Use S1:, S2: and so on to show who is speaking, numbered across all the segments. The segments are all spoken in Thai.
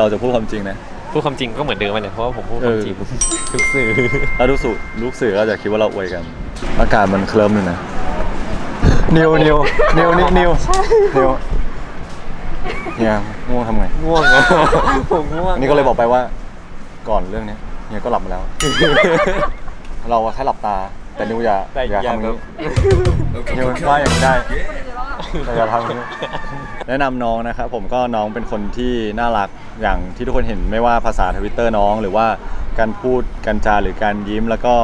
S1: เราจะพูดความจริงนะ
S2: พูดความจริงก็เหมือนเดิมเลยเพราะว่าผมพูดความจริง
S1: เออ
S2: ทุกสื่อ
S1: ถ้าลูกสื่อลูกสื่อก็จะคิดว่าเราอวยกัน อากาศมันเคลิ้มเลยนะ นิวนิวนิวนิวนิวนิวเนี่ยง่วงทำไง
S2: ง่วงอะผมง่วง
S1: อันนี้ก็เลยบอกไปว่า ก่อนเรื่องเนี้ยเนี่ยก็หลับมาแล้ว เราอะแค่หลับตา แต่นิวอย่า
S2: แต่
S1: อย่า
S2: อย่า
S1: ทำ
S2: แบ
S1: นี้
S2: บ
S1: นิวว่าอย่างนี้ได้ แต่อย่าทำอย่างนี้แนะนำน้องนะครับผมก็น้องเป็นคนที่น่ารักอย่างที่ทุกคนเห็นไม่ว่าภาษาทวิตเตอร์น้อง หรือว่าการพูดการจาหรือการยิ้ม แล้วก็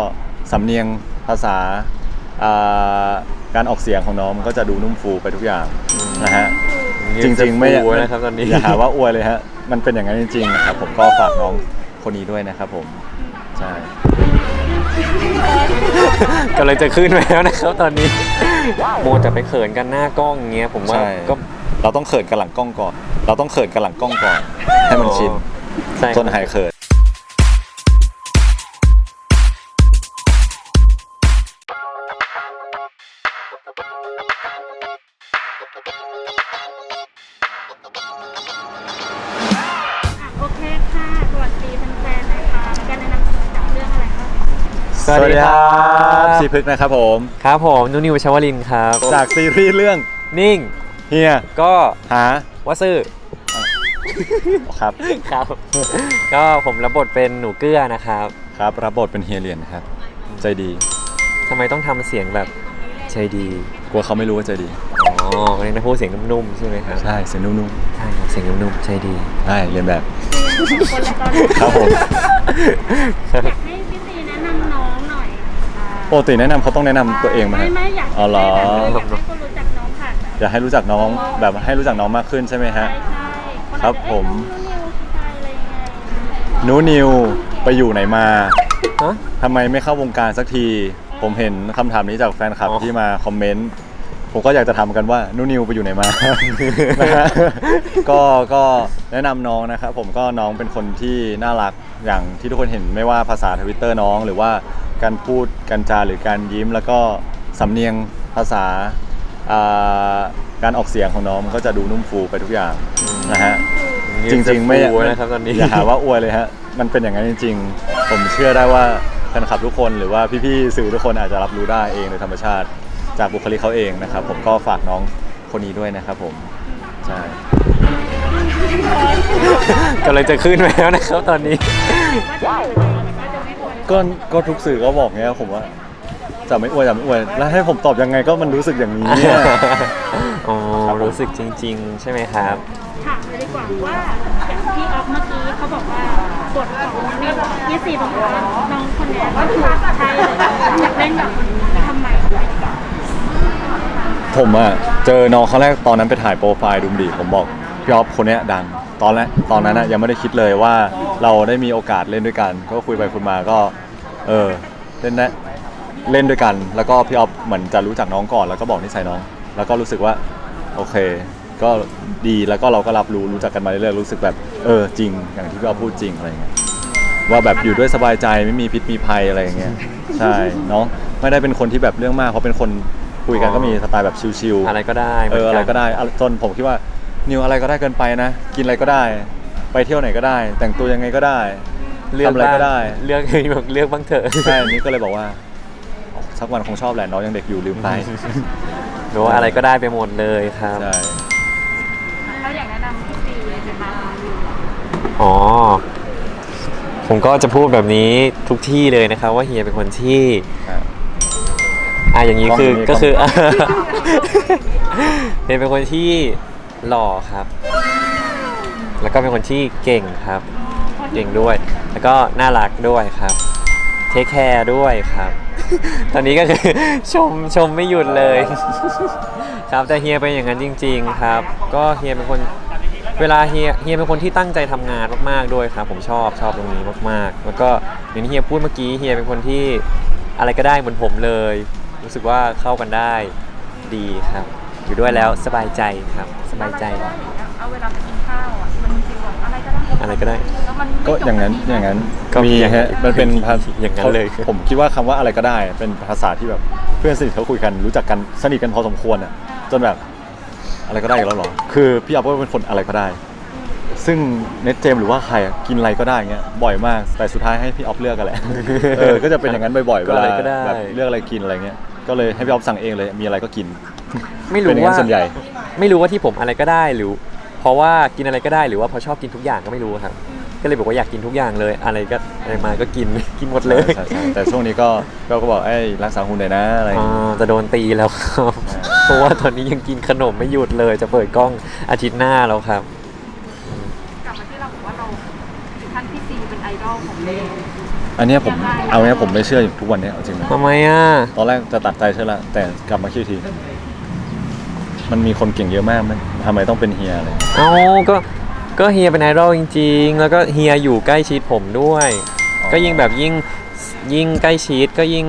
S1: สำเนียงภาษาอ่าการออกเสียงของน้องมันก็จะดูนุ่มฟูไปทุกอย่างนะฮะ จริงๆไม่
S2: ฟูนะครับตอนนี้
S1: อย่าหาว่าอวยเลยฮะ มันเป็นอย่างนั้นจริงๆนะครับผมก็ฝากน้องคนนี้ด้วยนะครับผมใช่
S2: กำลังจะขึ้นไปแล้วนะครับตอนนี้ โมจะไปเขินกันหน้ากล้องอย่างเงี้ยผมว่า
S1: ใช่
S2: ก็
S1: เราต้องเขินกันหลังกล้องก่อน เราต้องเขินกันหลังกล้องก่อน ให้มันชิน
S2: ใช่
S1: จนหายเขิน
S3: สวัสดีครั
S2: บ
S1: สีพึกษ์นะครับผม
S2: ครับผมนุนิวชวลินครับ
S1: จากซีรีส์เรื่อง
S2: นิ่ง
S1: เฮีย
S2: ก็
S1: หา
S2: ว่าซื่อ
S1: ครับ
S2: ครับ ก็ผมรับบทเป็นหนูเกื้อนะครับ
S1: ครับรับบทเป็นเฮียเรียนนะครับ ใจดี
S2: ทำไมต้องทำเสียงแบบใจดี
S1: กลัวเขาไม่รู้ว่าใจดี
S2: อ๋อวันนี้นะพูดเสียงนุ่มๆใช่ไหมครับ
S1: ใช่เสียงนุ่ม
S2: ใช่ครับเสียงนุ่มๆใจดี
S1: ๆใช่เรียนแบบ
S3: คนละตอนนี้
S1: ครับผม
S3: อยากให้
S1: ปกติแนะนำเขาต้องแนะนำตัวเองไหม
S3: ไม่ไม่อยาก
S1: อ๋อเหรอ
S3: ให้แบบอยากให้คนรู้จักน้องผ่านแบบ
S1: อยากให้รู้จักน้องแบบให้รู้จักน้องมากขึ้นใช่ไหมฮะ
S3: ใช่ใช่น
S1: ครับ
S3: อาจจะ
S1: ผม
S3: เอ๊ะน้องนิวคือใครอะไรยังไง
S1: หนูนิวไปอยู่ไหนมา
S2: ฮะ
S1: ทำไมไม่เข้าวงการสักที ผมเห็นคำถามนี้จากแฟนคลับ
S2: อ๋อ
S1: ที่มาคอมเมนต์ผมก็อยากจะถามเหมือนกันว่าหนูนิวไปอยู่ไหนมา นะฮะก็ก็แนะนำน้องนะครับผมก็น้องเป็นคนที่น่ารัก อย่างที่ทุกคนเห็นไม่ว่าภาษาทวิตเตอร์น้อง หรือว่าการพูดการจาหรือการยิ้ม แล้วก็สำเนียงภาษาอ่าการออกเสียงของน้องมันก็จะดูนุ่มฟูไปทุกอย่างนะฮะ จริงๆ ไม่
S2: ฟูนะครับตอนนี้
S1: อย่าหาว่าอวยเลยฮะ มันเป็นอย่างนั้นจริง ๆ ผมเชื่อได้ว่าแฟนคลับทุกคนหรือว่าพี่ๆสื่อทุกคนอาจจะรับรู้ได้เองโดยธรรมชาติ จากบุคลิกเขาเองนะครับ ผมก็ฝากน้องคนนี้ด้วยนะครับผม ใช่
S2: กำลังจะขึ้นไปแล้วนะครับตอนนี้
S3: ว่าจะอยู่ในก็จะไม่ควร
S1: ก็ก็ทุกสื่อก็บอกเงี้ยผมว่าจะไม่อวยจะไม่อวยแล้วให้ผมตอบยังไงก็มันรู้สึกอย่างนี้เนี่ย
S2: อ๋อ
S1: ครับผม
S2: รู้สึกจริง ๆ ใช่ไหมครับ
S3: ถามเลยดีกว่าว่าอย่างที่ออฟเมื่อกี้เขาบอกว่าบทของนิวพี่ซีบอกว่าน้องคนเนี้ยก็คือใช่เลยอยากเล่นแบบนี้ทำไม
S1: ผมอะเจอน้องครั้งแรกตอนนั้นไปถ่ายโปรไฟล์ดูมดีผมบอก พี่ออฟคนเนี้ยดังตอนแรกตอนนั้นอะยังไม่ได้คิดเลยว่าเราได้มีโอกาสเล่นด้วยกัน ก็คุยไปคุยมาก็เออเล่นได้เล่นด้วยกัน แล้วก็พี่ออฟเหมือนจะรู้จักน้องก่อนแล้วก็บอกนิสัยน้อง แล้วก็รู้สึกว่าโอเค ก็ดีแล้วก็เราก็รับรู้รู้จักกันมาเรื่อยๆรู้สึกแบบเออจริง อย่างที่พี่ออฟพูดจริงอะไรอย่างเงี้ยว่าแบบอยู่ด้วยสบายใจไม่มีพิษมีภัยอะไรอย่างเงี้ยใช่น้องไม่ได้เป็นคนที่แบบเรื่องมากเพราะเป็นคนคุยกันก็มีสไตล์แบบชิลๆ
S2: อะไรก็ได้
S1: เออ
S2: หมืน
S1: อะไร
S2: น
S1: ก็ได้อะจนผมคิดว่า นิวอะไรก็ได้เกินไปนะ กินอะไรก็ได้ ไปเที่ยวไหนก็ได้ แต่งตัวยังไงก็ได้
S2: เลือก
S1: ทำอะไรก็ได้
S2: เลือกแบบเลือกบ้างเถอะ
S1: ใช่อันนี้ก็เลยบอกว่า สักวันคงชอบแหละน้องยังเด็กอยู่ลืมไป
S2: หรือว่าอะไรก็ได้ไปหมดเลยครับ
S1: ใช่
S3: เราอยากแนะนำพี่ซีเลยนะคะ
S2: อ๋อ ผมก็จะพูดแบบนี้ทุกที่เลยนะครับ ว่าเฮียเป็นคนที่
S1: ครับ
S2: อะอย่างนี้คือ
S1: ต้องมี
S2: ก็คือ
S1: ต้อง
S2: เฮียเป็นคนที่ หล่อครับ แล้วก็เป็นคนที่เก่งครับ เก่งด้วย แล้วก็น่ารักด้วยครับ เทคแคร์ด้วยครับ ตอนนี้ก็คือชมชมไม่หยุดเลย ครับแต่เฮียเป็นอย่างนั้นจริง ๆครับ ก็เฮียเป็นคนเวลาเฮียเฮียเป็นคนที่ตั้งใจทำงานมากๆด้วยครับ ผมชอบชอบตรงนี้มากๆ แล้วก็อย่างที่เฮียพูดเมื่อกี้เฮียเป็นคนที่อะไรก็ได้เหมือนผมเลย รู้สึกว่าเข้ากันได้ดีครับ อยู่ด้วยแล้วสบายใจครับ สบายใจ
S3: เอาเวลาไปกินข้าวอะมันฟีลแบบอะไรก็ได้
S2: อะไรก็ได้
S3: แล้วมัน
S1: ก็อย่างนั้นอย่างนั้น
S2: ก็
S1: มี
S2: อย่าง
S1: ฮะมันเป็นภาษ
S2: อย่างนั้นเลย
S1: ผมคิดว่าคำว่าอะไรก็ได้ เป็นภาษาที่แบบเพื่อนสนิทเขาคุยกันรู้จักกันสนิทกันพอสมควรอะจนแบบอะไรก็ได้อีกแล้วเหรอคือพี่อัพก็เป็นคนอะไรก็ได้ ซึ่งเน็ตเจมหรือว่าใครอะกินอะไรก็ได้เงี้ยบ่อยมากแต่สุดท้ายให้พี่ออฟเลือกกันแหละ เออก็จะเป็นอย่างนั้นบ่อยๆ
S2: ก็
S1: เว
S2: อะไร
S1: ลา
S2: ก็ได้
S1: แบบเลือกอะไรกินอะไรเงี้ย ก็เลยให้พี่ออฟสั่งเองเลย มีอะไรก็กิน
S2: ไม่
S1: เป็
S2: รู้
S1: นอย่างนั้
S2: ว่าน
S1: ส่วนใหญ่
S2: ไม่รู้ว่าที่ผมอะไรก็ได้หรือ เพราะว่ากินอะไรก็ได้หรือว่าเพราะชอบกินทุกอย่างก็ไม่รู้ครับ ก็เลยบอกว่าอยากกินทุกอย่างเลย อะไรก็อะไรมาก็กิน กินหมดเลย
S1: ใช่ใช่แต่ช่วงนี้ก็เราก็บอกไอ้ยรักษาหุ่นหน่อยนะอะไรอย่าง
S2: อ่
S1: เงี้ยา
S2: จะโดนตีแล้วครับเพราะว่าตอนนี้ยังกินขนมไม่หยุดเลย จะเปิดกล้องอาทิตย์หน้าแล้วครับ
S4: กลับมาที่เราบอกว่าเราถึงขั้นพี่ซีเป็นไอดอลของเล่
S1: อันเนี้ยผมเอาเนี้ยผมไม่เชื่ออยู่ทุกวันเนี้ยเอาจริงนะ
S2: ทำไมอะ
S1: ตอนแรกจะตัดใจเชื่อละแต่กลับมาคิดอีกที มันมีคนเก่งเยอะมากไหมทำไมต้องเป็นเฮียเลย
S2: เอาก็ก็เฮียเป็นไอดอลจริง ๆ แล้วก็เฮียอยู่ใกล้ชิดผมด้วยก็ยิ่งแบบยิ่งยิ่งใกล้ชิดก็ยิ่ง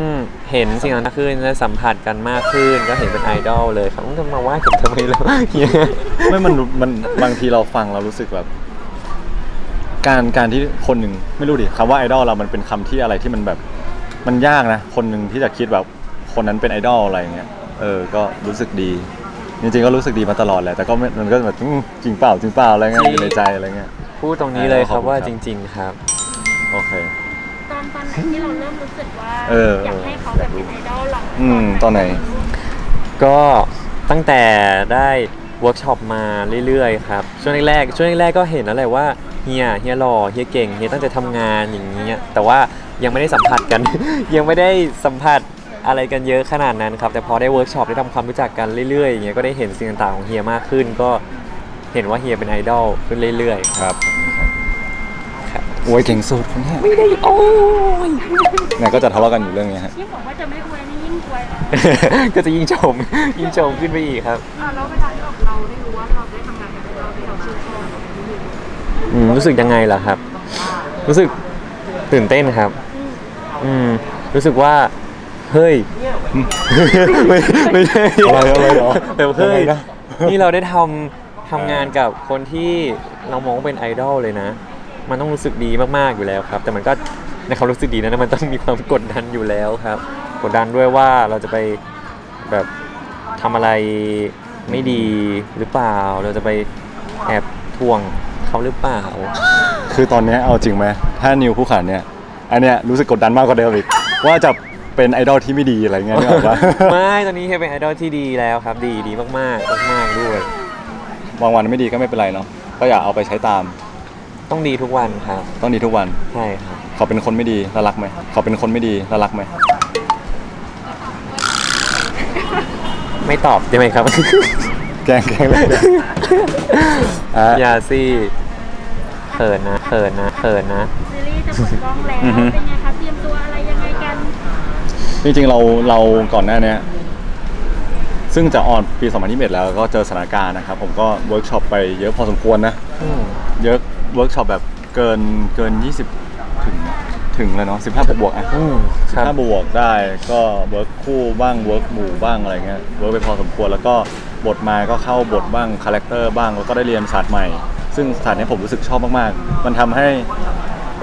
S2: เห็นสิ่งนั้นมากขึ้นและสัมผัสกันมากขึ้น ก็เห็นเป็นไอดอลเลยครับจะมาว่าผมทำไมล่ะเฮีย
S1: ไม่มันมันบางทีเราฟังเรารู้สึกแบบ การการที่คนหนึ่งไม่รู้ดิคำว่าไอดอลเรามันเป็นคำที่อะไรที่มันแบบมันยากนะ คนหนึ่งที่จะคิดแบบคนนั้นเป็นไอดอลอะไรอย่างเงี้ยเออก็รู้สึกดี จริงๆก็รู้สึกดีมาตลอดแหละแต่ก็ไม่มันก็แบบอืมจริงเปล่าจริงเปล่าอะไรเงี้ยอยู่ในใจอะไรเงี้ย
S2: พูดตรงนี้เลยครับ
S1: ขอบคุณ
S2: ว่า
S1: ครับ
S2: จริง ๆ ครับ
S1: โอเค
S3: ตอนตอนไหนที่เราเริ่มรู้สึกว่า
S1: เออ
S3: อยากให้เขาแบบเป็นไอดอลเรา
S1: อืมตอนไหน
S2: ก็ตั้งแต่ได้เวิร์กช็อปมาเรื่อยๆครับช่วงแรกๆช่วงแรกๆก็เห็นแล้วแหละว่า เฮียเฮียหล่อเฮียเก่งเฮียตั้งใจทำงานอย่างเงี้ยแต่ว่ายังไม่ได้สัมผัสกัน ยังไม่ได้สัมผัสอะไรกันเยอะขนาดนั้นครับแต่พอได้เวิร์กช็อปได้ทำความรู้จักกันเรื่อยๆอย่างเงี้ยก็ได้เห็นสิ่งต่างๆของเฮียมากขึ้น ก็เห็นว่าเฮียเป็นไอดอลขึ้นเรื่อยๆ
S1: ครับ
S2: ครับ
S1: โอ้ยเก่งสุดคนเนี้ย
S2: ไม่ได้โอ้ย
S1: เนี่ยก็จะทะเลาะกันอยู่เรื่องเนี้ยฮะ
S3: ยิ่งบอกว่าจะไม่อวยนี่ยิ่งอวยนะ
S2: ก็จะยิ่งชมยิ่งชมขึ้นไปอีกครับ
S4: อ่าแล้วเวลา อืมรู้
S2: สึกยังไงล่ะครับ รู้สึกตื่นเต้นครับ อืมรู้สึกว่า เฮ้ย ไม่ไม่ใช่
S1: อะไรอะไรเหรอ
S2: แต่เฮ้ย
S1: ยังไงนะ
S2: นี่เราได้ทำทำงานกับคนที่เรามองว่าเป็นไอดอลเลยนะ มันต้องรู้สึกดีมากๆอยู่แล้วครับ แต่มันก็ในความรู้สึกดีนั้นมันต้องมีความกดดันอยู่แล้วครับ กดดันด้วยว่าเราจะไปแบบทำอะไรไม่ดีหรือเปล่า เราจะไปแอบทวง เขาหรือเปล่า
S1: คือตอนเนี้ยเอาจริงไหมถ้านิวผู้ขันเนี่ยอันเนี้ยรู้สึกกดดันมากกว่าเดิมอีกว่าจะเป็นไอดอลที่ไม่ดีอะไรเงี้ยนึกออกปะ
S2: ไม่ตอนนี้เฮียเป็นไอดอลที่ดีแล้วครับ ดีดีมากๆมากๆด้วย
S1: บางวันไม่ดีก็ไม่เป็นไรเนาะก็อย่าเอาไปใช้ตาม
S2: ต้องดีทุกวันครับ
S1: ต้องดีทุกวัน
S2: ใช่ครับ
S1: เขาเป็นคนไม่ดีแล้วรักไหมเขาเป็นคนไม่ดีแล้วรักไหม
S2: ไม่ตอบได้ไหมครับ
S1: แกล้งแกล้งเลยอะ
S2: อย่าสิเขินนะเขินนะเขินนะ
S3: ซีรีส์จะเปิดกล้องแล้ว
S1: อือฮึ
S3: เป็นไงคะเตรียมตัวอะไรยังไงกัน
S1: จริงๆเราเราก่อนหน้าเนี้ยซึ่งจะออนปี 2021 แล้วก็เจอสถานการณ์นะครับ ผมก็เวิร์กช็อปไปเยอะพอสมควรนะ เยอะเวิร์กช็อปแบบเกินเกิน 20 ถึงถึงเลยเนาะ15 บวกบวกๆอะ
S2: อืมครับ
S1: ถ้าบวกได้ก็เวิร์กคู่บ้างเวิร์กหมู่บ้างอะไรเงี้ยเวิร์กไปพอสมควรแล้วก็ บทมาก็เข้าบทบ้างคาแรคเตอร์บ้างแล้วก็ได้เรียนศาสตร์ใหม่ ซึ่งศาสตร์นี้ผมรู้สึกชอบมากๆ มันทำให้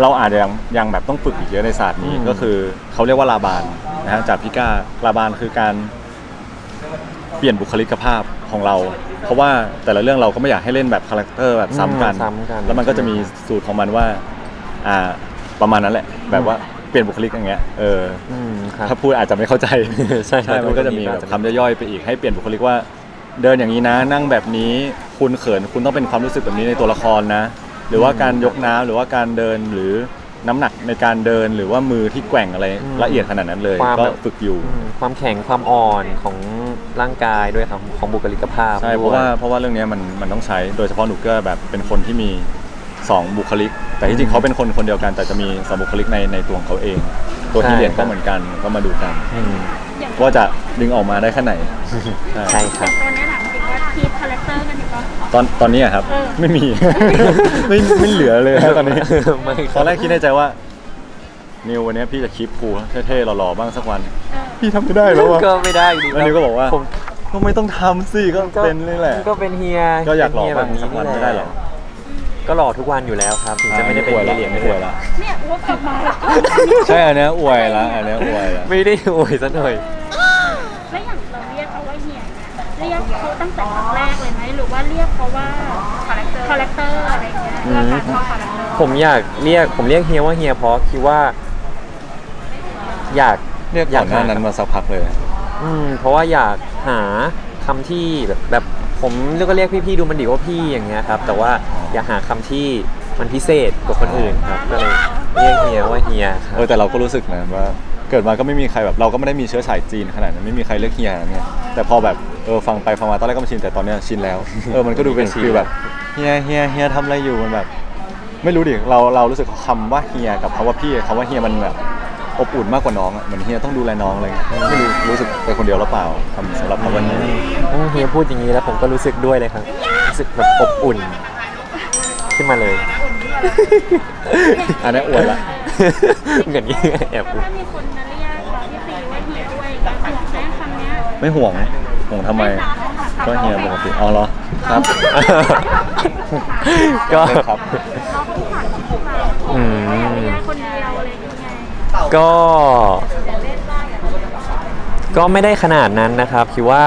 S1: เราอาจจะยังยังแบบต้องฝึกอีกเยอะในศาสตร์นี้
S2: อืม
S1: ก็คือเขาเรียกว่าลาบานนะฮะจากพิก้าลาบานคือการเปลี่ยนบุคลิกภาพของเรา เพราะว่าแต่ละเรื่องเราก็ไม่อยากให้เล่นแบบคาแรคเตอร์แบบซ้ำกัน
S2: ซ้ำกัน
S1: แล้วมันก็จะมีสูตรของมันว่าอ่าประมาณนั้นแหละ แบบว่าเปลี่ยนบุคลิกอย่างเงี้ยเออ
S2: อืมครับ
S1: ถ้าพูดอาจจะไม่เข้าใจ
S2: ใช่ครับ
S1: มันก็จะมีแบบคำย่อยๆไปอีกให้เปลี่ยนบุคลิกว่า เดินอย่างนี้นะ นั่งแบบนี้คุณเขินคุณต้องเป็นความรู้สึกแบบนี้ในตัวละครนะ หรือว่าการยกน้ำหรือว่าการเดินหรือน้ำหนักในการเดินหรือว่ามือที่แกว่งอะไร
S2: อืม
S1: ละเอียดขนาดนั้นเลย
S2: ความ
S1: ก็
S2: แบบ
S1: ฝึกอยู่
S2: อืมความแข็งความอ่อนของร่างกายด้วยครับของบุคลิกภาพ
S1: ใช่เพ
S2: ด้
S1: ราะ
S2: ย
S1: ว่าเพราะว่าเรื่องเนี้ยมันมันต้องใช้โดยเฉพาะหนูเกอร์แบบเป็นคนที่มีสองบุคลิก แต่ที่จริงเขาเป็นคนคนเดียวกันแต่จะมีสองบุคลิกในในตัวของเขาเอง ตัวที่
S2: ใช่
S1: เรียน
S2: ครั
S1: ก็
S2: บ
S1: เหมือนกันก็มาดูกัน
S2: อืม
S3: อย่าง
S1: ว่าจะดึงออกมาได้แค่ไหนใช่
S2: ใช่ค
S3: อ
S2: รับ
S3: ย่างตอนนี้ถามจริงว่าคีปคาแรคเตอร์กันอยู่ปะ
S1: ตอนตอนนี้อะครับ
S3: เออ
S1: ไม่มี ไม่ไม่เหลือเลยนะตอนนี้
S2: ไม่ค
S1: ต
S2: รั
S1: อบนแรกคิดในใจว่านิววันนี้พี่จะคลิปครูเท่ๆหล่อๆบ้างสักวัน
S3: เออ
S1: พี่ทำไม่ได้แล้วอะ
S2: ก็ไม่ได้อยู่ดี
S1: แล้วนิวก็บอกว่า
S2: ผม
S1: ก็ไม่ต้องทำสิก็เป็นนี่แหละ
S2: ก็เป็นเฮีย
S1: ก็อยากหล่อ
S2: เป็นเฮี
S1: บ้างสักวันไม่ได้หรอ
S2: ก็หล่อทุกวันอยู่แล้วครับ ถึงจะไม่ได้เป็น
S1: อวย
S2: เฮี
S1: ละ
S2: ยเหรียญ
S1: ไม่
S2: ไม่
S1: อ
S2: ได้
S1: วยละ
S3: เนี่ยอ้วกกลับมาแล้ว
S1: ใช่อันเนี้ยอวยละอันเนี้ยอวยละ
S2: ไม่ได้อวยซะหน่อย
S3: แล้วอย่างเราเรียกเขาว่าเฮียเนี่ยเรียกเขาตั้งแต่ครั้งแรกเลยไหมหรือว่าเรียกเขาว่า
S4: คาแรคเตอร์
S3: คาแรคเตอร์อะไรอย่างเงี้ย
S2: อื
S4: เรื่อง
S2: ม
S4: การเข้าคาแรคเตอร์
S2: ผมอยากเรียกผมเรียกเฮียว่าเฮียเพราะคิดว่า อยาก
S1: เรียก
S2: อยา
S1: ก่อกนหน้านั้นมาสักพักเลย
S2: อืมเพราะว่าอยากหาคำที่แบบแบบ ผมเรียกก็เรียกพี่ๆดูมันดีว่าพี่อย่างเงี้ยครับ แต่ว่าอยากหาคำที่มันพิเศษกว่าคนอื่นครับ ก็เลยเรียกเฮียว่าเฮียครั
S1: เออแต่เราก็รู้สึกนะว่าเกิดมาก็ไม่มีใครแบบเราก็ไม่ได้มีเชื้อสายจีนขนาดนั้นไม่มีใครเรียกเฮียนาดนั้นไงแต่พอแบบเออฟังไปฟังมาตอนแรกก็ไม่ชินแต่ตอนเนี้ยชินแล้ว เออมันก็ดูเป็นฟีลแบบเฮียเฮียเฮียทำอะไรอยู่มันแบบ ไม่รู้ดิเราเรารู้สึกคำว่าเฮียกับคำว่าพี่คำว่าเฮียมันแบบ อบอุ่นมากกว่าน้องอะเหมือนเฮียต้องดูแลน้องอะไรเงี้ยไม่รู้รู้สึกไปคนเดียวหรือเปล่าคำสำหรับคำว่าเฮีย
S2: อืมเฮียพูดอย่างนี้แล้วผมก็รู้สึกด้วยเลยครับ รู้สึกแบบอบอุ่น ขึ้นมาเลย
S1: อันนี้อวยละ
S2: เหมือนนี้แอบพูด
S3: ถ้ามีคนมาเรียกเราพี่ซีว่าเฮียด้วยอย่างเงี้ยห่วงแม่คำเนี้ย
S1: ไม่ห่วงห่วงทำไม ก็เฮียปกติอ๋อเหรอครับ
S2: ก็
S1: เล่นครับ
S3: เราก็ผ่านที่มา
S2: อืม
S3: ก็
S2: ก็ไม่ได้ขนาดนั้นนะครับคิดว่า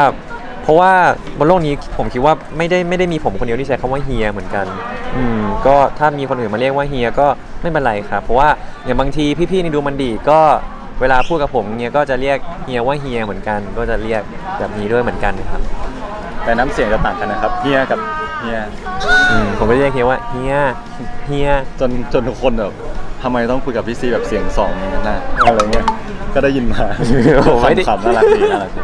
S2: เพราะว่าบนโลกนี้ผมคิดว่าไม่ได้ไม่ได้มีผมคนเดียวที่ใช้คำว่าเฮียเหมือนกัน อืมก็ถ้ามีคนอื่นมาเรียกว่าเฮียก็ไม่เป็นไรครับ เพราะว่าอย่างบางทีพี่ๆในดูมันดีก็เวลาพูดกับผมเฮียก็จะเรียกเฮียว่าเฮียเหมือนกัน ก็จะเรียกแบบนี้ด้วยเหมือนกันครับ
S1: แต่น้ำเสียงจะต่างกันนะครับเฮียกับเฮีย
S2: อืมผมก็เรียกเฮียว่าเฮียเฮีย
S1: จนจนทุกคนแบบ ทำไมต้องคุยกับพี่ซีแบบเสียงสองอย่างนั้นนะอะไรเงี้ยก็ได้ยินมา
S2: โอ้ย
S1: ขำๆน่ารักดีน่ารักดี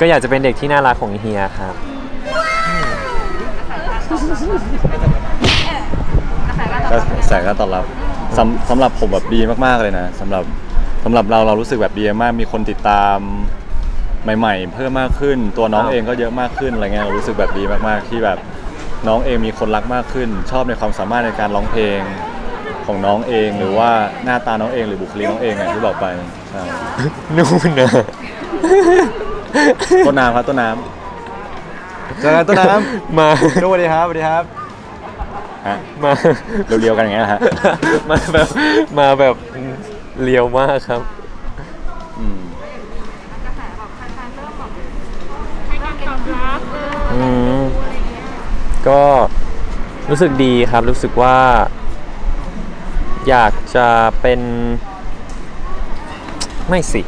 S2: ก็อยากจะเป็นเด็กที่น่ารักของเฮียครับ
S1: ก็แสงก็ตอบรับสำสำหรับผมแบบดีมากๆเลยนะสำหรับสำหรับเราเรารู้สึกแบบดีมากมีคนติดตามใหม่ ๆ เพิ่มมากขึ้น ตัวน้อง
S2: ครับ
S1: เองก็เยอะมากขึ้นอะไรเงี้ยเรารู้สึกแบบดีมากๆที่แบบน้องเองมีคนรักมากขึ้น ชอบในความสามารถในการร้องเพลง ของน้องเองหรือว่าหน้าตาน้องเองหรือบุคลิกน้องเองอย่างที่บอกไปใช่
S2: นู่นนะ
S1: ต้นน้ำครับต้นน้ำเจอกันต้นน้ำ
S2: มา
S1: สวัสดีครับสวัสดีครับฮะ
S2: มา
S1: เรียวๆกันอย่างเงี้ยนะฮะ
S2: มาแบบมาแบบเลียวมากครับ
S1: อืม
S4: กระแสแบบแฟนๆเริ่มแบบ
S3: ให้การตอบรับเออ
S2: อืม
S3: อะไรอย่างเงี้ย
S2: ก็รู้สึกดีครับรู้สึกว่า อยากจะเป็นไม่สิ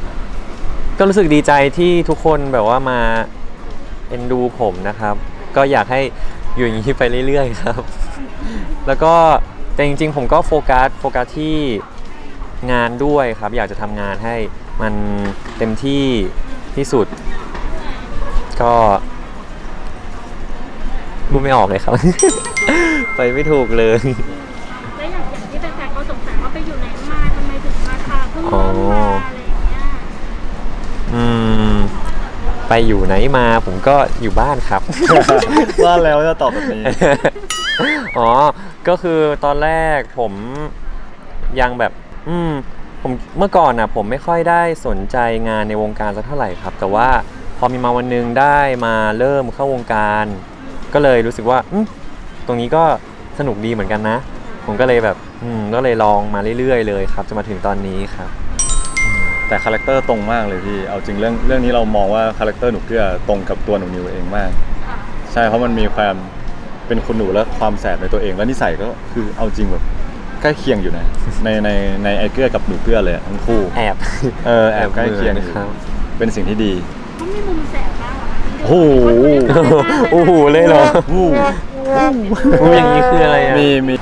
S2: ก็รู้สึกดีใจที่ทุกคนแบบว่ามาเอ็นดูผมนะครับ ก็อยากให้อยู่อย่างนี้ไปเรื่อยๆครับ แล้วก็แต่จริงๆ ผมก็โฟกัสโฟกัสที่งานด้วยครับ อยากจะทำงานให้มันเต็มที่ที่สุด ก็พูดไม่ออกเลยครับ ไปไม่ถูกเลย ไปอยู่ไหนมาผมก็อยู่บ้านครับ
S1: ว่าแล้วจะตอบแบบนี้
S2: อ๋อ ก็คือตอนแรกผมยังแบบ อืม ผมเมื่อก่อนนะผมไม่ค่อยได้สนใจงานในวงการสักเท่าไหร่ครับ แต่ว่าพอมีมาวันหนึงได้มาเริ่มเข้าวงการ ก็เลยรู้สึกว่าอืมตรงนี้ก็สนุกดีเหมือนกันนะ ผมก็เลยแบบ อืม ก็เลยลองมาเรื่อยๆเลยครับจะมาถึงตอนนี้ครับ
S1: แต่คาแรคเตอร์ตรงมากเลยพี่ เอาจริงเรื่องเรื่องนี้เรามองว่าคาแรคเตอร์หนูเกื้อตรงกับตัวหนูนิวเองมาก ใช่เพราะมันมีความเป็นคุณหนูและความแสบในตัวเอง แล้วนิสัยก็คือเอาจริงแบบใกล้เคียงอยู่นะ ในในในไอเกื้อกับหนูเกื้อเลยอะทั้งคู่
S2: แอบ
S1: เออแอบใกล้เคียงอยู่
S2: ครับ
S1: เป็นสิ่งที่ดี
S3: เขามีมุมแสบบ้างเหรอ
S1: โอ้โห
S2: โอ้โหเลยเหรอ
S1: วู้
S2: มุมอย่างนี้คืออะไรอะ
S1: มีมี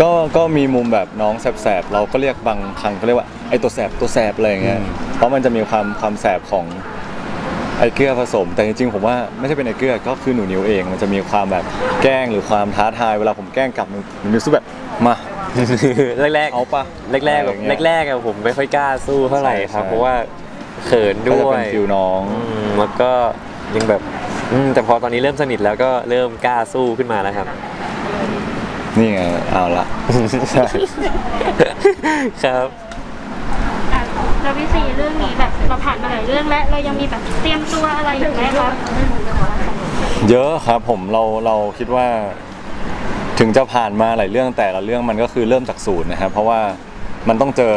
S1: ก็ก็มีมุมแบบน้องแสบๆเราก็เรียกบางครั้งเขาเรียกว่าไอตัวแสบตัวแสบอะไรอย่างเงี้ย
S2: อืม
S1: เพราะมันจะมีความความแสบของไอเกลือผสม แต่จริงๆผมว่าไม่ใช่เป็นไอเกลือก็คือหนูนิวเอง มันจะมีความแบบแกล้งหรือความท้าทายเวลาผมแกล้งกลับหนูหนูนิวสู้แบบมา
S2: แรกๆ
S1: เอาปะ
S2: แรกๆ
S1: อะ
S2: แบ
S1: ไอบย่างเงี้ย
S2: แรกๆอะผมไม่ค่อยกล้าสู้เท่าไหร่ครับ
S1: ใช่
S2: เพราะว่าเขิน
S1: ก็
S2: ด้
S1: จะ
S2: ว
S1: เป็
S2: ย
S1: นฟิลน้อง
S2: อืมแล้วก็ยังแบบอืมแต่พอตอนนี้เริ่มสนิทแล้วก็เริ่มกล้าสู้ขึ้นมาแล้วครับ
S1: นี่ไง เอาละใช่
S2: ครับ
S3: อะแล้วพี่ซีเรื่องนี้แบบเราผ่านมาหลายเรื่องแล้วเรายังมีแบบเตรียมตัวอะไรอยู่ไหมครับ
S1: เยอะครับผมเราเราคิดว่า ถึงจะผ่านมาหลายเรื่องแต่ละเรื่องมันก็คือเริ่มจากศูนย์นะครับเพราะว่ามันต้องเจอ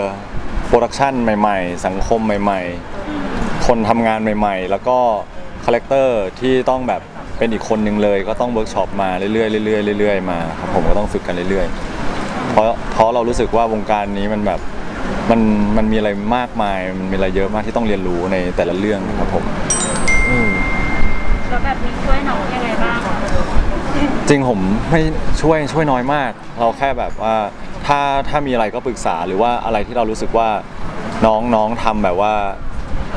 S1: โปรดักชันใหม่ ๆ สังคมใหม่ ๆ คนทำงานใหม่ ๆ แล้วก็คาแรคเตอร์ที่ต้องแบบ เป็นอีกคนนึงเลยก็ต้องเวิร์กช็อปมาเรื่อยๆเรื่อยๆเรื่อยๆมาครับผมก็ต้องฝึกกันเรื่อยๆ เพราะเพราะเรารู้สึกว่าวงการนี้มันแบบมันมันมีอะไรมากมายมันมีอะไรเยอะมากที่ต้องเรียนรู้ในแต่ละเรื่องครับผม
S2: อืม
S3: แล้วแบบนี้ช่วยน้องยังไงบ้าง
S1: จริงผมไม่ช่วยช่วยน้อยมาก เราแค่แบบว่าถ้าถ้ามีอะไรก็ปรึกษาหรือว่าอะไรที่เรารู้สึกว่าน้องน้องทำแบบว่า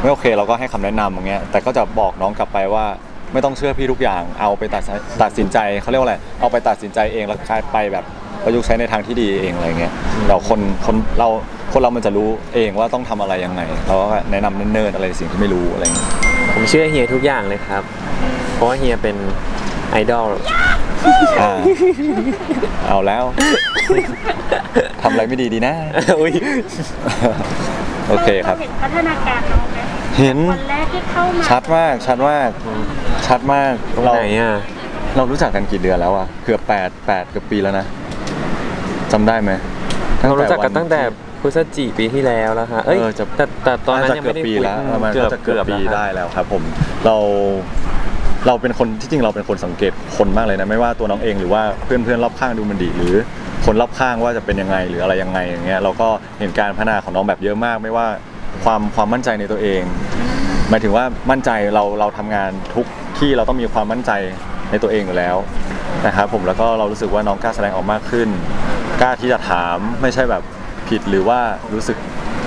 S1: ไม่โอเคเราก็ให้คำแนะนำอย่างเงี้ยแต่ก็จะบอกน้องกลับไปว่า ไม่ต้องเชื่อพี่ทุกอย่าง เอาไปตัดสินตัดสินใจเขาเรียกว่าอะไร เอาไปตัดสินใจเองแล้วกลายไปแบบประยุกต์ใช้ในทางที่ดีเองอะไรเงี้ยเราคนคนเราคนเรามันจะรู้เองว่าต้องทำอะไรยังไงเราก็แนะนำเนิ่นๆอะไรสิ่งที่ไม่รู้อะไรเงี้ย
S2: ผมเชื่อเฮียทุกอย่างเลยครับ เพราะว่าเฮียเป็นไอดอล
S1: อ่าเอาแล้วทำอะไรไม่ดีดีนะ
S2: อุ้ย
S1: โอเคครับ
S3: เห็นพัฒนาการน้องไหม
S1: เห็น
S3: วันแรกที่เข้ามา
S1: ชัดมากชัดมากชัดมาก
S2: ตรง
S1: เรา
S2: ไหนอะ
S1: เรารู้จักกันกี่เดือนแล้วอะเกือบแปดแปดเกือบปีแล้วนะจำได้ไหม
S2: เรารู้จักกัน
S1: วั
S2: ตั้งแต่พฤศจิปีที่แล้วแล้วฮะเอ้ย
S1: เออจะ
S2: แต่แต่ตอนนั้นา
S1: จะ
S2: ยังไม่ได้
S1: เกือบปี
S2: คุย
S1: แล้ว
S2: อืม
S1: ประมาณ
S2: เกือบ
S1: น่าจะ
S2: เกือบ
S1: ปี
S2: แล้ว
S1: ได้
S2: ครับ
S1: แล้วครับ ผมเราเราเป็นคนที่จริงเราเป็นคนสังเกตคนมากเลยนะไม่ว่าตัวน้องเองหรือว่าเพื่อนเพื่อนๆรอบข้างดูมันดีหรือคนรอบข้างว่าจะเป็นยังไงหรืออะไรยังไงอย่างเงี้ยเราก็เห็นการพัฒนาของน้องแบบเยอะมาก ไม่ว่า ความความมั่นใจในตัวเองหมายถึงว่ามั่นใจเราเราทำงานทุกที่เราต้องมีความมั่นใจในตัวเองอยู่แล้วนะครับผมแล้วก็เรารู้สึกว่าน้องกล้าแสดงออกมากขึ้น กล้าที่จะถามไม่ใช่แบบผิดหรือว่ารู้สึก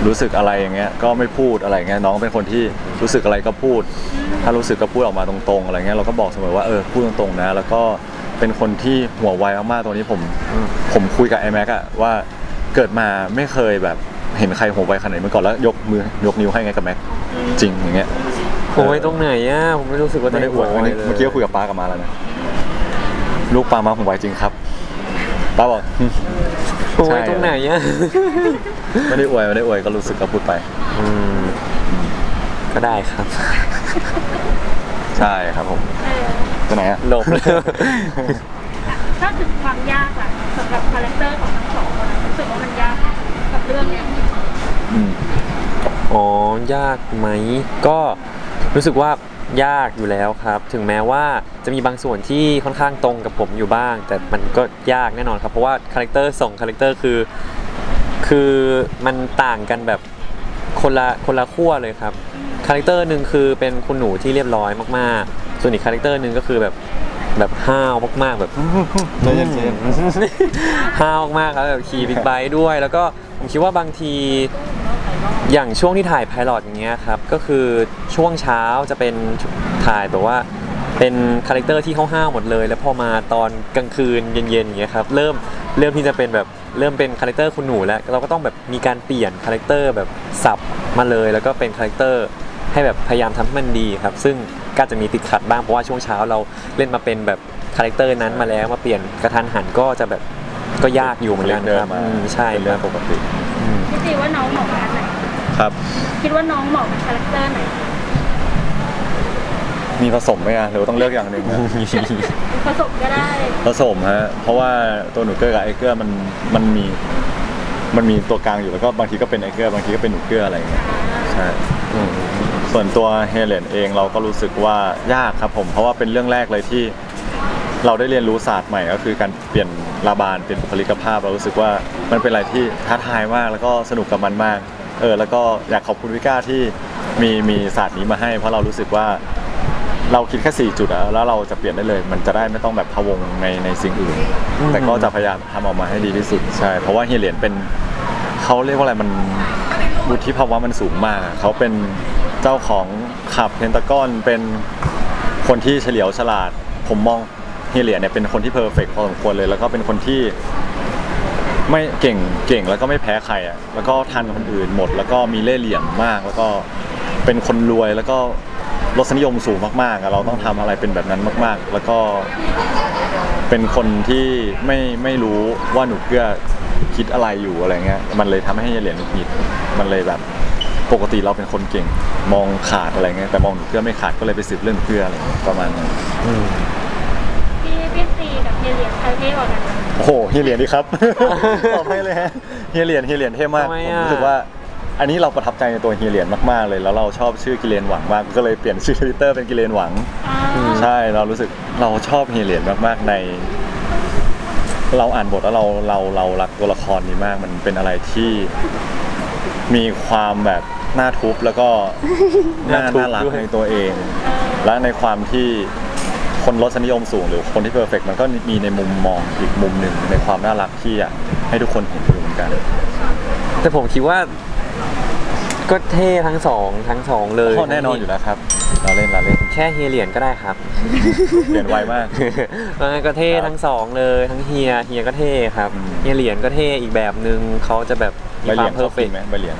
S1: รู้สึกอะไรอย่างเงี้ยก็ไม่พูดอะไรอย่างเงี้ยน้องเป็นคนที่รู้สึกอะไรก็พูด ถ้ารู้สึกก็พูดออกมาตรงๆอะไรเงี้ยเราก็บอกเสมอว่าเออพูดตรงๆนะ แล้วก็เป็นคนที่หัวไวมากๆตรงนี้ผม ผมคุยกับไอแม็กอะว่าเกิดมาไม่เคยแบบเห็นใครหัวไวขนาดนี้มาก่อนแล้วยกมือยกนิ้วให้ไงกับแม็กจริงอย่างเงี้ย
S2: ผมไว้ตรงไหนอะผมไม่รู้สึกว่า
S1: ไม่ได้อวด
S2: ตัว
S1: เมื่
S2: เอง
S1: อกี้ก็คุยกับป้ากับมาแล้วนะลูกป้ามาผมไวจริงครับป้าบอกอืม
S2: ผมไว้ตรงไหนอะ
S1: ไม่ได้อวยไม่ได้อวยก็รู้สึกก็พูดไป
S2: อืมก็ได้ครับ
S1: ใช่ครับผม
S3: เออ
S1: จะไหนอะ
S2: หลบเลย
S3: ถ้าถึงความยากล่ะสำหรับคาแรคเตอร์ของทั้งสองคนอะรู้สึกว่ามันยากไหมกับเรื่องเนี้ย
S1: อืม
S2: อ๋อยากไหม ก็รู้สึกว่ายากอยู่แล้วครับ ถึงแม้ว่าจะมีบางส่วนที่ค่อนข้างตรงกับผมอยู่บ้าง แต่มันก็ยากแน่นอนครับ เพราะว่าคาแรคเตอร์สองคาแรคเตอร์คือ คือมันต่างกันแบบคนละคนละขั้วเลยครับ คาแรคเตอร์หนึ่งคือเป็นคุณหนูที่เรียบร้อยมากๆ ส่วนอีกคาแรคเตอร์หนึ่งก็คือแบบแบบห้าวมากๆแบบ
S1: ใจเย็น
S2: ห้าวมากครับแบบขี่บิ๊กไบค์ด้วย แล้วก็ผมคิดว่าบางที อย่างช่วงที่ถ่ายไพลอตอย่างเงี้ยครับก็คือช่วงเช้าจะเป็นถ่ายแบบว่าเป็นคาแรคเตอร์ที่ห้าวๆหมดเลย แล้วพอมาตอนกลางคืนเย็นๆอย่างเงี้ยครับเริ่มเริ่มที่จะเป็นแบบเริ่มเป็นคาแรคเตอร์คุณหนูแล้วเราก็ต้องแบบมีการเปลี่ยนคาแรคเตอร์แบบสับมาเลย แล้วก็เป็นคาแรคเตอร์ให้แบบพยายามทำให้มันดีครับ ซึ่งก็อาจจะมีติดขัดบ้างเพราะว่าช่วงเช้าเราเล่นมาเป็นแบบคาแรคเตอร์นั้นมาแล้วมาเปลี่ยนกระทันหันก็จะแบบก็ยากอยู่เหมือนกัน
S1: เดิน
S2: ครับ
S1: มา
S2: อืมใช่
S1: เป็น
S2: ค
S1: เรื่อ
S2: รั
S1: ง
S2: บ
S1: ปกติ
S2: อืม
S3: พี่ตีว่าน้องเหมาะกับอันไหน
S1: ครับ
S3: คิดว่าน้องเหมาะกับคาแรคเตอร์ไหน
S1: มีผสมไหมอะหรือว่าต้องเลือกอย่างหนึ่งอะ
S3: ผสมก็ได้
S1: ผสมฮะ เพราะว่าตัวหนูเกอร์กับไอเกอร์มันมันมีมันมีตัวกลางอยู่แล้วก็บางทีก็เป็นไอเกอร์บางทีก็เป็นหนูเกอร์อะไรอย่างเงี้ยใช่อืมส่วนตัวเฮเลนเองเราก็รู้สึกว่ายากครับผม เพราะว่าเป็นเรื่องแรกเลยที่เราได้เรียนรู้ศาสตร์ใหม่ก็คือการเปลี่ยนลาบานเปลี่ยนบุคลิกภาพ เรารู้สึกว่ามันเป็นอะไรที่ท้าทายมากแล้วก็สนุกกับมันมาก เออแล้วก็อยากขอบคุณวิก้าที่มีมีศาสตร์นี้มาให้ เพราะเรารู้สึกว่าเราคิดแค่ 4 จุดอะแล้วเราจะเปลี่ยนได้เลย มันจะได้ไม่ต้องแบบพะวงในในสิ่งอื่น แต่ก็จะพยายามทำออกมาให้ดีที่สุดใช่ เพราะว่าเฮียเหรียญเป็นเขาเรียกว่าอะไรมันวุฒิภาวะมันสูงมากอะเขาเป็นเจ้าของขับเพนตากอนเป็นคนที่เฉลียวฉลาด ผมมองเฮียเหรียญเนี่ยเป็นคนที่เพอร์เฟกพอสมควรเลย แล้วก็เป็นคนที่ ไม่เก่งเก่งแล้วก็ไม่แพ้ใครอะแล้วก็ทันคนอื่นหมด แล้วก็มีเล่ห์เหลี่ยมมาก แล้วก็เป็นคนรวยแล้วก็รสนิยมสูงมากๆอะเราต้องทำอะไรเป็นแบบนั้นมาก ๆ แล้วก็เป็นคนที่ไม่ไม่รู้ว่าหนูเกื้อคิดอะไรอยู่อะไรเงี้ยมันเลยทำให้เหรียญหงุดหงิดมันเลยแบบปกติเราเป็นคนเก่งมองขาดอะไรเงี้ยแต่มองหนูเกื้อไม่ขาดก็เลยไปสืบเรื่องหนูเกื้ออะไรเงี้ยประมาณนั้น
S2: อืม
S3: พี่พี่ตีกับเฮียเหลียงใครเท่กว่ากัน
S1: โอ้โหเฮียเหรียญดีครับ ตอบให้เลยฮะเฮียเหรียญเฮียเหรียญเท่มาก
S2: ทำไม
S1: ผม
S2: อะ
S1: รู้สึกว่า อันนี้เราประทับใจในตัวเฮียเหรียญมากๆเลย แล้วเราชอบชื่อกิเลนหวังมาก ก็เลยเปลี่ยนชื่อทวิตเตอร์เป็นกิเลนหวัง
S3: อ่า
S1: ใช่เรารู้สึกเราชอบเฮียเหรียญมากๆใน เราอ่านบทแล้วเราเราเรารักตัวละครนี้มากมันเป็นอะไรที่มีความแบบน่าทุบแล้วก็ น่า
S2: น่าทุบ
S1: น่ารัก
S2: ด้วย
S1: ในตัวเอง และในความที่ คนรสนิยมสูงหรือคนที่เพอร์เฟกมันก็มีในมุมมองอีกมุมหนึ่งในความน่ารักที่อยากให้ทุกคนเห็นอยู่เหมือนกัน
S2: แต่ผมคิดว่า ก็เท่ทั้งสองทั้งสองเลย
S1: ข้อแน่นอนอยู่แล้วครับเราเล่นเราเล่น
S2: แค่เฮียเหรียญก็ได้ครับ
S1: เปลี่ยนไวมาก
S2: มันก็เท่
S1: ครับ
S2: ทั้งสองเลยทั้งเฮียเฮียก็เท่ครับ
S1: อืม
S2: เฮียเหรียญก็เท่อีกแบบนึงเขาจะแบบมี
S1: ใบ
S2: ค
S1: เหลี
S2: วายม
S1: ง
S2: เพอร์เฟก
S1: ไหมใบเหลียง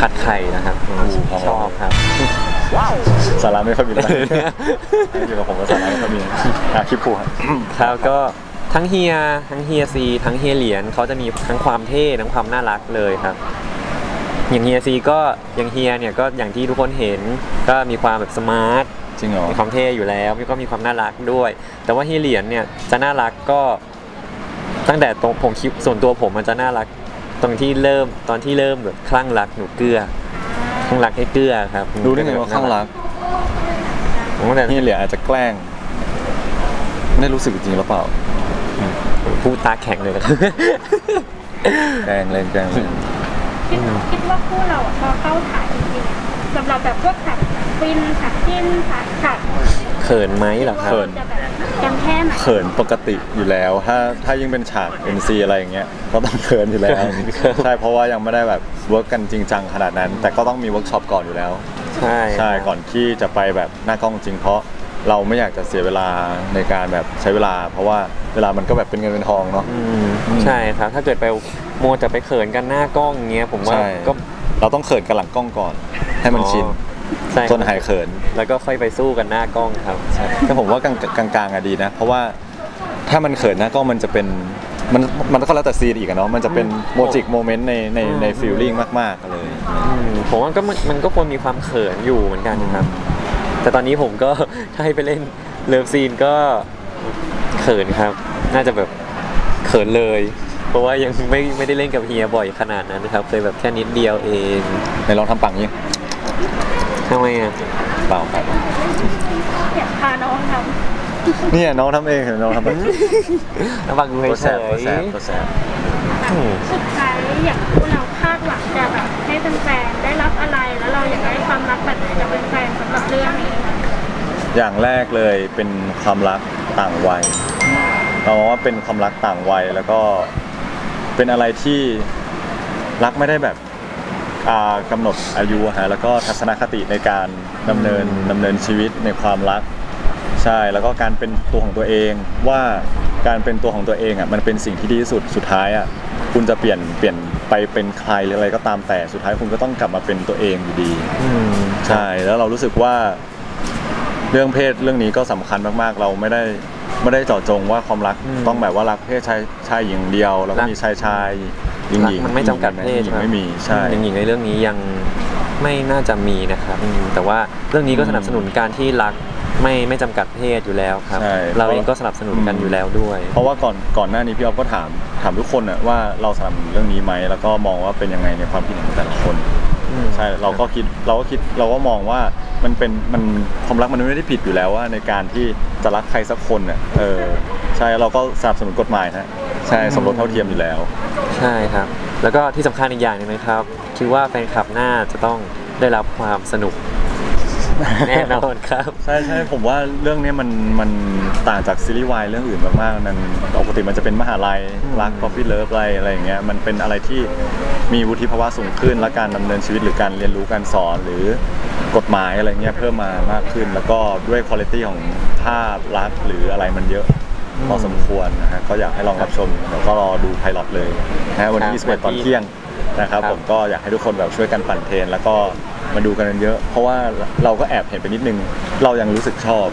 S2: ผัดไข่นะครับ
S1: โอ้โห
S2: ชอบครับ
S1: สาระไม่ค่อยมีเลยอยู่กับผมก็สาระไม่ค่อยมีอะคลิปผูครับ
S2: ครับก็ทั้งเฮียทั้งเฮียซีทั้งเฮียเหรียญเขาจะมีทั้งความเท่ทั้งความน่ารักเลยครับ อย่างเฮียซีก็อย่างเฮียเนี่ยก็อย่างที่ทุกคนเห็นก็มีความแบบสมาร์ท
S1: จริงเหรอ
S2: มีความเท่อยู่แล้วแล้วก็มีความน่ารักด้วย แต่ว่าเฮียเหรียญเนี่ยจะน่ารักก็ตั้งแต่ตรงผมคิดส่วนตัวผมมันจะน่ารักตรงที่เริ่มตอนที่เริ่มแบบคลั่งรักหนูเกลือ คลั่งรักให้เกลือครับ
S1: ดูได้ไงว่าข้างรัก
S2: ผมตั้งแต่
S1: นี่เหลียอาจจะแกล้งไม่ได้รู้สึกจริงหรือเปล่า
S2: พูดตาแข็งเลยนะครับ
S1: แกล้งเล่นแกล้งเล่น
S3: คิดคิดว่าคู่เราอะพอเข้าถ่ายจริงๆอะสำหรับแบบพวกฉากฟินฉากจิ้นฉากฉาก
S2: เขินไหมเหรอครับ
S1: เขิน
S3: จะแบบกันแค่ไหน
S1: เขินปกติอยู่แล้ว ถ้าถ้ายิ่งเป็นฉาก NC อะไรอย่างเงี้ยก็ต้องเขินอยู่แล้วใช่เพราะว่ายังไม่ได้แบบเวิร์กกันจริงจังขนาดนั้น แต่ก็ต้องมีเวิร์กช็อปก่อนอยู่แล้ว
S2: ใช่
S1: ใช่ก่อนที่จะไปแบบหน้ากล้องจริงเพราะเราไม่อยากจะเสียเวลาในการแบบใช้เวลา เพราะว่าเวลามันก็แบบเป็นเงินเป็นทองเนาะ
S2: อืมใช่ครับ ถ้าเกิดไปโมวแต่ไปเขินกันหน้า กล้องเงี้ยผมว่า
S1: ใช่
S2: ก็
S1: เราต้องเขินกันหลังกล้องก่อน ให้มันชิน
S2: อ๋อใช่
S1: จนหายเขิน
S2: แล้วก็ค่อยไปสู้กันหน้ากล้องครับ
S1: แต่ผมว่ากลางกลางๆอะดีนะ เพราะว่าถ้ามันเขินหน้ากล้องมันจะเป็นมันมันก็แล้วแต่ซีนอีกอะเนาะมันจะเป็นโมจิกโมเมนต์ในในในฟีลลิ่งมากๆเลย
S2: อืมผมว่าก็มันมันก็ควรมีความเขินอยู่เหมือนกันครับ แต่ตอนนี้ผมก็ ถ้าให้ไปเล่นเลิฟซีนก็เขินครับ น่าจะแบบเขินเลย เพราะว่ายังไม่ไม่ได้เล่นกับเฮียบ่อยขนาดนั้นครับเคยแบบแค่นิดเดียวเอง
S1: ในลองทำปังนี้
S2: ทำไมอะ
S1: เปล่าครับ
S3: อยากพาน้องท
S1: เนี่ยน้องทำเองเห็นน้องทำเอง
S2: แล้วฟังดู
S1: ตัว
S2: เฉ
S1: แสบตัวยแสบตัวแสบ
S2: อืมำ
S3: สุดท้ายอยากคู่เราคาดหวังจะแบบให้แฟนๆได้รับอะไร แล้วเราอยากได้ความรักแบบไหนจากแฟนๆสำหรับเรื่องนี้
S1: อย่างแรกเลยเป็นความรักต่างวัยเรามองว่าเป็นความรักต่างวัยแล้วก็เป็นอะไรที่รักไม่ได้แบบ อ่ากำหนดอายุฮะแล้วก็ทัศนคติในการดำเนินดำเนินชีวิตในความรัก ใช่แล้วก็การเป็นตัวของตัวเองว่าการเป็นตัวของตัวเองอะมันเป็นสิ่งที่ดีที่สุดสุดท้ายอะคุณจะเปลี่ยนเปลี่ยนไปเป็นใครหรืออะไรก็ตามแต่สุดท้ายคุณก็ต้องกลับมาเป็นตัวเองอยู่ดี
S2: อืม
S1: ใช่แล้วเรารู้สึกว่าเรื่องเพศเรื่องนี้ก็สำคัญมากๆ เราไม่ได้ไม่ได้เจาะจงว่าความรักต้องแบบว่ารักเพศชายชายหญิงเดียว แล้วก็มีชายชาย หญิงหญิง
S2: มันไม่จำกัดเพศ
S1: หญิ
S2: ใช่
S1: ง
S2: ไหม
S1: ไม่มีใช่
S2: หญิงๆในเรื่องนี้ยังไม่น่าจะมีนะครับอืมแต่ว่าเรื่องนี้ก็สนับสนุนการที่รักไม่ไม่จำกัดเพศอยู่แล้วครับ
S1: ใช่
S2: เราเองก็สนับสนุนกันอยู่แล้วด้วย
S1: เพราะว่าก่อนก่อนหน้านี้พี่ออฟก็ถามถามทุกคนอะว่าเราสนับสนุนเรื่องนี้ไหมแล้วก็มองว่าเป็นยังไงในความคิดเห็นของแต่ละคน
S2: อืม
S1: ใช่เราก็คิดเราก็คิดเราก็มองว่ามันเป็นมันความรักมันไม่ได้ผิดอยู่แล้วว่าในการที่จะรักใครสักคนอะเออใช่เราก็สนับสนุนกฎหมายนะ ใช่สมรสเท่าเทียมอยู่แล้ว
S2: ใช่ครับ แล้วก็ที่สำคัญอีกอย่างหนึงนะครับ คิดว่าแฟนคลับน่าจะต้องได้รับความสนุก แน่นอนครับ
S1: ใช่ใช่ผมว่าเรื่องเนี้ยมันมันต่างจากซีรีส์วายเรื่องอื่นมากๆนั่นปกติมันจะเป็นมหาลัยรัก p อ p ปี้เลิฟอะไรอะไรอย่างเงี้ยมันเป็นอะไรที่มีวุฒิภาวะสูงขึ้น และการดำเนินชีวิตหรือการเรียนรู้การสอนหรือกฎหมายอะไรเงี้ยเพิ่มมามากขึ้น แล้วก็ด้วยคุณภาพของภาพลักษณ์หรืออะไรมันเยอะ พอสมควรนะฮะก็อยากให้ลองรับชมเดี๋ยวก็รอดูไพลอตเลยนะฮะวันที่
S2: ครับ
S1: 21ตอนเที่ยงนะครับ
S2: ครับ
S1: ผมก็อยากให้ทุกคนแบบช่วยกันปั่นเทรนแล้วก็มาดูกันเยอะ เพราะว่าเราก็แอบเห็นไปนิดนึง เรายังรู้สึกชอบ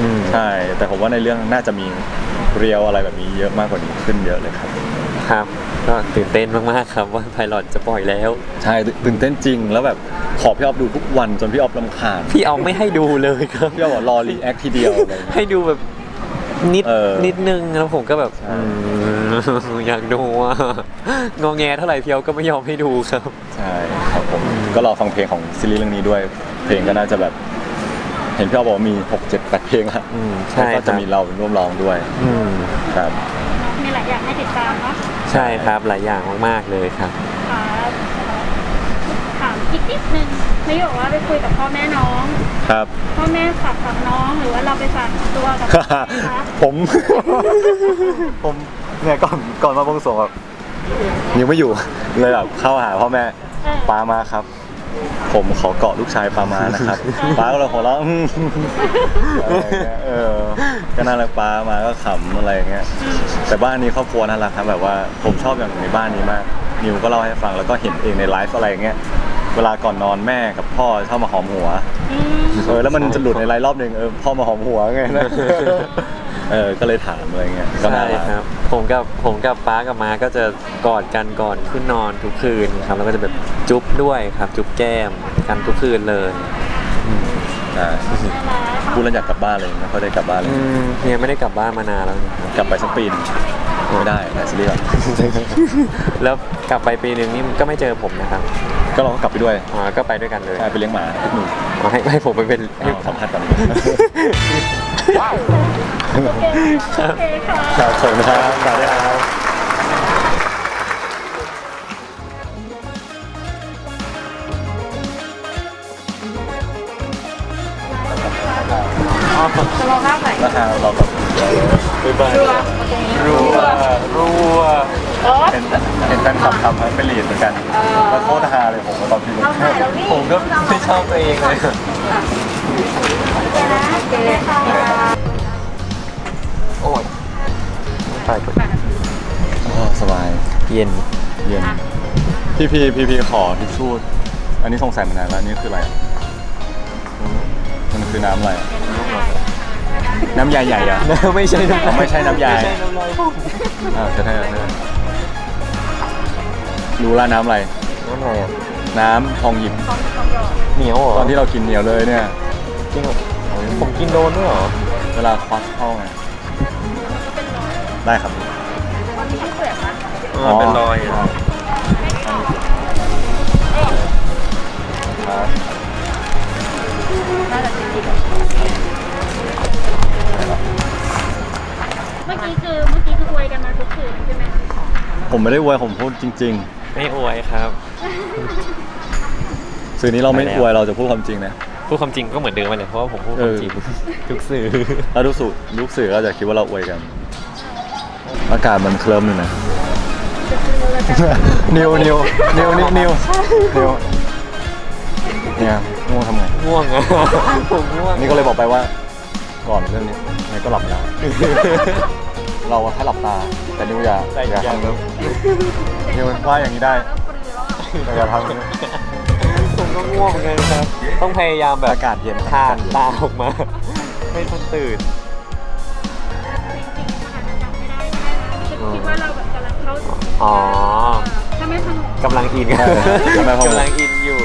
S2: อืม
S1: ใช่ แต่ผมว่าในเรื่องน่าจะมีเรียวอะไรแบบนี้เยอะมากกว่านี้ขึ้นเยอะเลยครับ
S2: ครับ ก็ตื่นเต้นมากๆครับว่าไพลอตจะปล่อยแล้ว
S1: ใช่ตื่นเต้นจริงแล้วแบบขอพี่ออฟดูทุกวันจนพี่ออฟลำคาญ
S2: พี่เอาไม่ให้ดูเลยครับ
S1: พี่ออฟบอกรอรีแอคทีเดียวอะไรอย่างเงี้ย
S2: ให้ดูแบบ นิด
S1: เออ
S2: นิดนึงแล้วผมก็แบบ
S1: ใช่
S2: อืมอยากดูว่างอแงเท่าไหร่เพียวก็ไม่ยอมให้ดูครับ
S1: ใช่ครับผมก็รอฟังเพลงของซีรีส์เรื่องนี้ด้วย เพลงก็น่าจะแบบ เห็นพี่อ้อบอกว่ามี6 7 8เพลงอะ
S2: อืมใช่
S1: แล้วก็
S2: ค
S1: จะ
S2: รับ
S1: มีเราร่วมร้องด้วย
S2: อืม
S1: ครับ
S3: มีหลายอย่างให้ติดตามเนาะ
S2: ใช่ครับหลายอย่างมากๆเลยครับ
S3: ครับถามอีกนิดนึง ไม่บอกว่าไปคุยกับพ่อแม่น้อง
S1: ครับ
S3: พ่อแม่ฝากฝังน้องหรือว่าเราไปฝากตัวกับพ่อแม่คะ
S1: ผม ผมเนี่ยก่อนก่อนมาบวงสรวงแบบยังไม่อยู่ เลยแบบเข้าหาพ่อแม่
S3: เออ
S1: ป้ามาครับ ผมขอเกาะลูกชายปามานะครับป้าก็เลยหัวเราะอืมอะไรอย่างเงี้ยเออก็น่ารักป้ามาก็ขำอะไรอย่างเงี้ย แต่บ้านนี้ครอบครัวน่ารักครับแบบว่าผมชอบอย่างหนึ่งในบ้านนี้มาก นิวก็เล่าให้ฟังแล้วก็เห็นเองในไลฟ์อะไรอย่างเงี้ย เวลาก่อนนอนแม่กับพ่อชอบมาหอมหัว
S3: อืม
S1: เออแล้วมันจะหลุดในไลฟ์รอบหนึ่งเออพ่อมาหอมหัวไงนะเออก็เลยถามอะไรเงี้ยก็
S2: ใช่
S1: น่ารัก
S2: ครับ ผมกับผมกับป้ากับม้าก็จะกอดกันก่อนขึ้นนอนทุกคืนครับแล้วก็จะแบบจุ๊บด้วยครับ จุ๊บแก้มกันทุกคืนเลย
S1: ใช่
S3: น่ารัก
S1: พูดแล้วอยากกลับบ้านเลยไม่ค่อยได้กลับบ้านเลย
S2: อืมเฮียไม่ได้กลับบ้านมานานแล้วนะครับ
S1: กลับไปสักปีนไม่ได้แต่ซีรีส์อะ
S2: แล้วกลับไปปีหนึ่งนี่ก็ไม่เจอผมนะครับ
S1: ก็เราก็กลับไปด้วย
S2: อ๋อก็ไปด้วยกันเลย
S1: ใช่ไปเลี้ยงหมาทุกมือ
S2: อ๋อให้ให้ผมไปเป็น
S1: อ้าวสัมภาษณ์กัน
S3: โอเคโอเคค่ะ
S1: ครับขอบคุณครับมาได้ครับ
S4: จะรอภาพไหน
S1: ราคาเราแบบบ๊ายบายรัวรัว เห็นเห็นแฟนคลับทำให้เป็นลีดเหมือนกันแล้วโคตรฮาเลยผมตอนที่
S2: ผมก็ไม่ชอบตัวเองเลย
S4: โอเคค่ะ
S2: โอ้ยไปกด
S1: อ๋อสบาย
S2: เย็น
S1: เย็นพี่พีพี่พีขอทิชชู่อันนี้สงสัยมานานแล้วนี่คืออะไรอะมันคือน้ำอะไรอะน้ำยาใหญ่อะ
S2: ไม่ใช่น้ำ
S1: อ๋อไม่ใช่น้ำยา
S2: ไม่ใช่น้ำลาย
S1: อ้าวใช่ใช่ใช่ รู้ละน้ำอะไร
S2: น้ำอะไรอะ
S1: น้ำทองหยิบ
S2: เหนียวเหรอ
S1: ตอนที่เรากินเหนียวเลยเนี่ย
S2: จริงเหรอผมกินโดนด้วยเหรอ
S1: เวลาควักเข้าไงได้ครับ
S2: อ๋อเป็นรอยอะ
S1: ครับ
S3: เมื่อกี้คือเมื่อกี้คืออวยกันมาทุกคืนใช่ไหม
S1: ผมไม่ได้อวยผมพูดจริง
S2: ไม่อวยครับ
S1: ๆสื่อนี้เราไม่
S2: ไปแล้ว
S1: อวยเราจะพูดความจริงนะ
S2: พูดความจริงก็เหมือนเดิมเลยเพราะว่าผมพูดความจริงทุกสื่อ
S1: แล้วทุกสื่อลูกสื่อก็จะคิดว่าเราอวยกัน อากาศมันเคลิ้มอยู่นะ นิวนิวนิวนิวนิวนิวเนี่ยง่วงทำไง
S2: ง่วงอะผมง่วง
S1: นี่ก็เลยบอกไปว่าก่อนเรื่องนี้นายก็หลับแล้ว เราแค่หลับตา แต่นิวอย่าอย่าทำเลยนิวว่าอย่างนี้ได้แต่อย่าทำเลย
S2: ผมก็ง่วงเหมือนกันครับ ต้องพยายามแบบ
S1: อากาศเย็น
S2: ทานตาออกมา ให้มันตื่น
S3: คิดว่าเราแบบกำลังเข้า
S2: อ๋อ
S3: ถ้าไม่ทัน
S2: กำลังอิน
S1: ใช่ทำไมผม
S2: กำลังอินอยู่